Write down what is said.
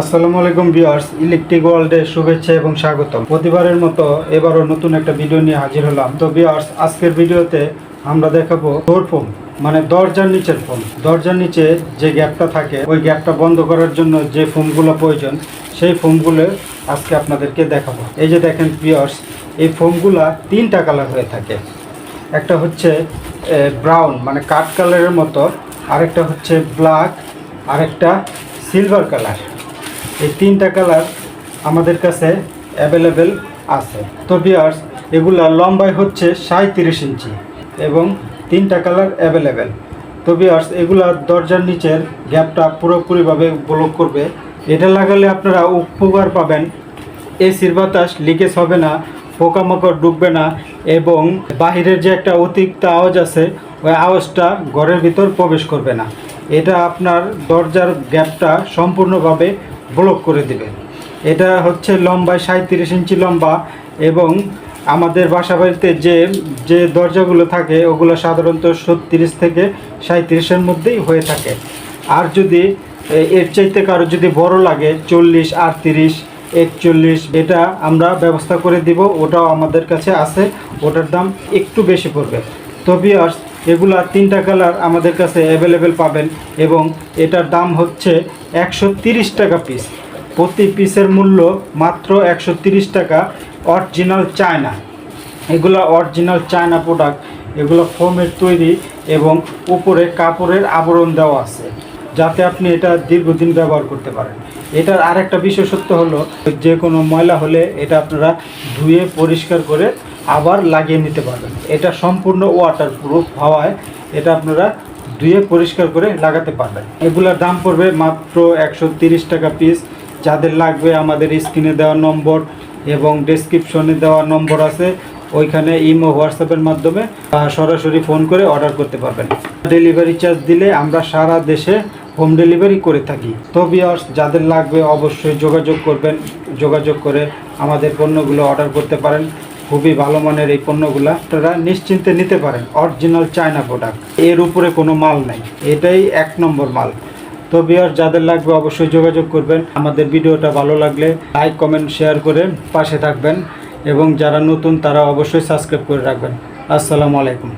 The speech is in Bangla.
আসসালামু আলাইকুম ভিউয়ার্স, ইলেকট্রিক ওয়ার্ল্ডে শুভেচ্ছা এবং স্বাগতম। প্রতিবারের মতো এবারও নতুন একটা ভিডিও নিয়ে হাজির হলাম। তো ভিউয়ার্স, আজকের ভিডিওতে আমরা দেখাবো ডোর ফোম মানে দরজার নিচের ফোম দরজার নিচে যে গ্যাপটা থাকে, ওই গ্যাপটা বন্ধ করার জন্য যে ফোমগুলো প্রয়োজন, সেই ফোমগুলো আজকে আপনাদেরকে দেখাবো। এই যে দেখেন ভিউয়ার্স, এই ফোমগুলা তিনটা কালার হয়ে থাকে। একটা হচ্ছে ব্রাউন মানে কাঠ কালারের মতো, আরেকটা হচ্ছে ব্ল্যাক, আরেকটা সিলভার কালার। এই তিনটা কালার আমাদের কাছে অ্যাভেলেবেল আছে। তো বিয়ার্স এগুলা লম্বায় হচ্ছে সাঁত্রিশ ইঞ্চি এবং তিনটা কালার অ্যাভেলেবেল তো বিয়ার্স এগুলা দরজার নিচের গ্যাপটা পুরোপুরিভাবে ব্লক করবে। এটা লাগালে আপনারা উপকার পাবেন। এসির বাতাস লিকেজ হবে না, পোকামাকড় ডুববে না এবং বাহিরের যে একটা অতিরিক্ত আওয়াজ আছে, ওই আওয়াজটা ঘরের ভিতর প্রবেশ করবে না। এটা আপনার দরজার গ্যাপটা সম্পূর্ণভাবে ব্লক করে দিবে। এটা হচ্ছে লম্বায় সাঁত্রিশ ইঞ্চি লম্বা এবং আমাদের বাসা বাড়িতে যে যে দরজাগুলো থাকে, ওগুলো সাধারণত ছত্রিশ থেকে সাঁত্রিশের মধ্যেই হয়ে থাকে। আর যদি এর চাইতে কারও যদি বড় লাগে, চল্লিশ, আটত্রিশ, একচল্লিশ, এটা আমরা ব্যবস্থা করে দিব, ওটাও আমাদের কাছে আছে, ওটার দাম একটু বেশি পড়বে। তো বিয়ার্স এগুলা তিনটা কালার আমাদের কাছে অ্যাভেলেবেল পাবেন এবং এটার দাম হচ্ছে একশো টাকা পিস প্রতি পিসের মূল্য মাত্র একশো টাকা। অরিজিনাল চায়না এগুলো অরিজিনাল চায়না প্রোডাক্ট এগুলো ফোমের তৈরি এবং উপরে কাপড়ের আবরণ দেওয়া আছে, যাতে আপনি এটা দীর্ঘদিন ব্যবহার করতে পারেন। এটার আরেকটা বিশেষত্ব হলো, যে কোনো ময়লা হলে এটা আপনারা ধুয়ে পরিষ্কার করে আবার লাগিয়ে নিতে পারবেন। এটা সম্পূর্ণ ওয়াটার প্রুফ হওয়ায় এটা আপনারা ধুয়ে পরিষ্কার করে লাগাতে পারবেন। এগুলোর দাম পড়বে মাত্র একশো টাকা পিস যাদের লাগবে আমাদের স্ক্রিনে দেওয়া নম্বর এবং ডেসক্রিপশনে দেওয়া নম্বর আছে, ওইখানে ইমো হোয়াটসঅ্যাপের মাধ্যমে সরাসরি ফোন করে অর্ডার করতে পারবেন। ডেলিভারি চার্জ দিলে আমরা সারা দেশে হোম ডেলিভারি করে থাকি। তো বিয়ার্স যাদের লাগবে অবশ্যই যোগাযোগ করবেন। যোগাযোগ করে আমাদের পণ্যগুলো অর্ডার করতে পারেন। খুবই ভালো মানের এই পণ্যগুলা আপনারা নিশ্চিন্তে নিতে পারেন। অরিজিনাল চায়না প্রোডাক্টের উপরে কোনো মাল নাই। এটাই এক নম্বর মাল। তো বিয়ার যাদের লাগবে অবশ্যই যোগাযোগ করবেন। আমাদের ভিডিওটা ভালো লাগলে লাইক কমেন্ট শেয়ার করে পাশে থাকবেন। এবং যারা নতুন, তারা অবশ্যই সাবস্ক্রাইব করে রাখবেন। আসসালামু আলাইকুম।